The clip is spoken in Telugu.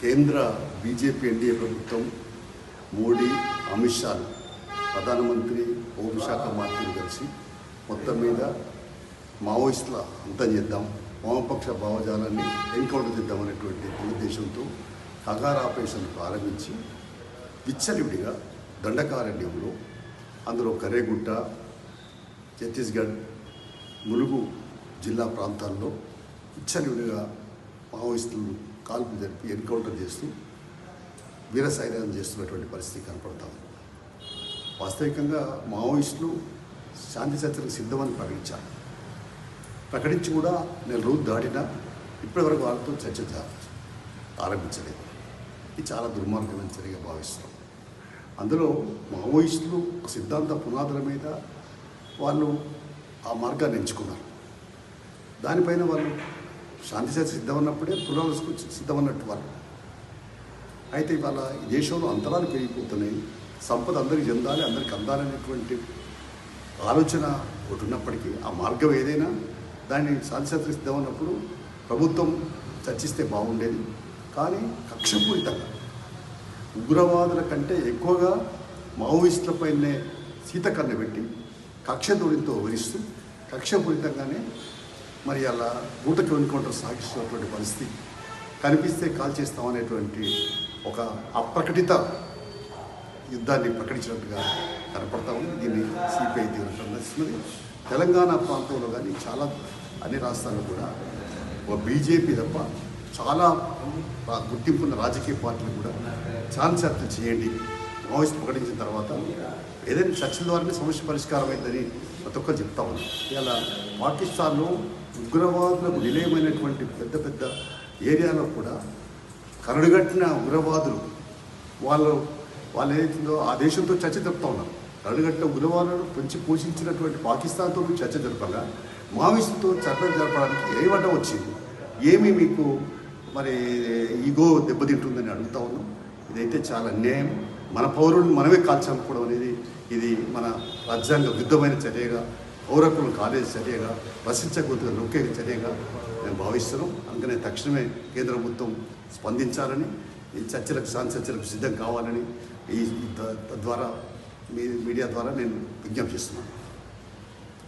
కేంద్ర బీజేపీ ఎన్డీఏ ప్రభుత్వం మోడీ అమిత్ షాలు ప్రధానమంత్రి హోంశాఖ మంత్రులు కలిసి మొత్తం మీద మావోయిస్టుల అంతం చేద్దాం వామపక్ష భావజాలాన్ని ఎన్కౌంటర్ చేద్దాం అనేటువంటి ఉద్దేశంతో కగార్ ఆపరేషన్ ప్రారంభించి విచ్చలివిడిగా దండకారణ్యంలో అందులో కరేగుట్ట ఛత్తీస్గఢ్ ములుగు జిల్లా ప్రాంతాల్లో విచ్చలివిడిగా మావోయిస్టులు కాల్పు జరిపి ఎన్కౌంటర్ చేస్తూ వీరసైన్యం చేస్తున్నటువంటి పరిస్థితి కనపడతా ఉంది. వాస్తవికంగా మావోయిస్టులు శాంతి చర్చలకు సిద్ధమని ప్రకటించారు. ప్రకటించి కూడా నెల రోజు దాటినా ఇప్పటివరకు వాళ్ళతో చర్చ ఆరంభించలేదు ఇది చాలా దుర్మార్గమైన చర్యగా భావిస్తున్నాం. అందులో మావోయిస్టులు సిద్ధాంత పునాదుల మీద వాళ్ళు ఆ మార్గాన్ని ఎంచుకున్నారు. దానిపైన వాళ్ళు శాంతి చర్చ సిద్ధమన్నప్పుడే పునరులకు సిద్ధమన్నట్టు వాళ్ళు. అయితే ఇవాళ దేశంలో అంతరాలు పెరిగిపోతున్నాయి. సంపద అందరికి చెందాలి అందరికి అందాలనేటువంటి ఆలోచన ఒకటి ఉన్నప్పటికీ ఆ మార్గం ఏదైనా దాన్ని శాంతిశాస్త్ర సిద్ధమన్నప్పుడు ప్రభుత్వం చర్చిస్తే బాగుండేది. కానీ కక్షపూరితంగా ఉగ్రవాదుల కంటే ఎక్కువగా మావోయిస్టులపైనే సీతకన్ను పెట్టి కక్షతోడితో వివరిస్తూ కక్షపూరితంగానే మరి అలా గూటకి ఎన్కౌంటర్ సాగిస్తున్నటువంటి పరిస్థితి కనిపిస్తే కాల్ చేస్తామనేటువంటి ఒక అప్రకటిత యుద్ధాన్ని ప్రకటించినట్టుగా కనపడతా ఉంది. దీన్ని సిపిఐ తీవ్ర ఖండిస్తున్నది తెలంగాణ ప్రాంతంలో కానీ చాలా అన్ని రాష్ట్రాల్లో కూడా ఒక బీజేపీ తప్ప చాలా రా- గుర్తింపున్న రాజకీయ పార్టీలు కూడా ఛాన్స్ చర్చ చేయండి. మావోయిస్ట్ ప్రకటించిన తర్వాత ఏదైనా చర్చల ద్వారానే సమస్య పరిష్కారం అయిందని ప్రతి ఒక్కరు చెప్తా ఉన్నారు ఇలా పాకిస్తాన్లో ఉగ్రవాదులకు నిలయమైనటువంటి పెద్ద పెద్ద ఏరియాలో కూడా కరడుగట్టిన ఉగ్రవాదులు వాళ్ళు వాళ్ళు ఏదైతుందో ఆ దేశంతో చర్చ జరుపుతా ఉన్నారు. కరడుగట్టిన ఉగ్రవాదులను పెంచి పోషించినటువంటి పాకిస్తాన్తో చర్చ జరపగా మావిస్టుతో చర్చ జరపడానికి ఏ వడ్డ వచ్చింది? ఏమి మీకు మరి ఈగో దెబ్బతింటుందని అడుగుతా ఉన్నాం. ఇదైతే చాలా అన్యాయం. మన పౌరులను మనమే కాల్చనుకోవడం అనేది ఇది మన రాజ్యాంగ విరుద్ధమైన చర్యగా పౌరకులను కాలేజ్ చర్యగా రచించకూడదు నొక్కే చర్యగా మేము భావిస్తున్నాం అందుకనే తక్షణమే కేంద్ర ప్రభుత్వం స్పందించాలని ఈ చర్చలకు శాంతి చర్చలకు సిద్ధం కావాలని ఈ తద్వారా మీ మీడియా ద్వారా నేను విజ్ఞప్తి చేస్తున్నాను.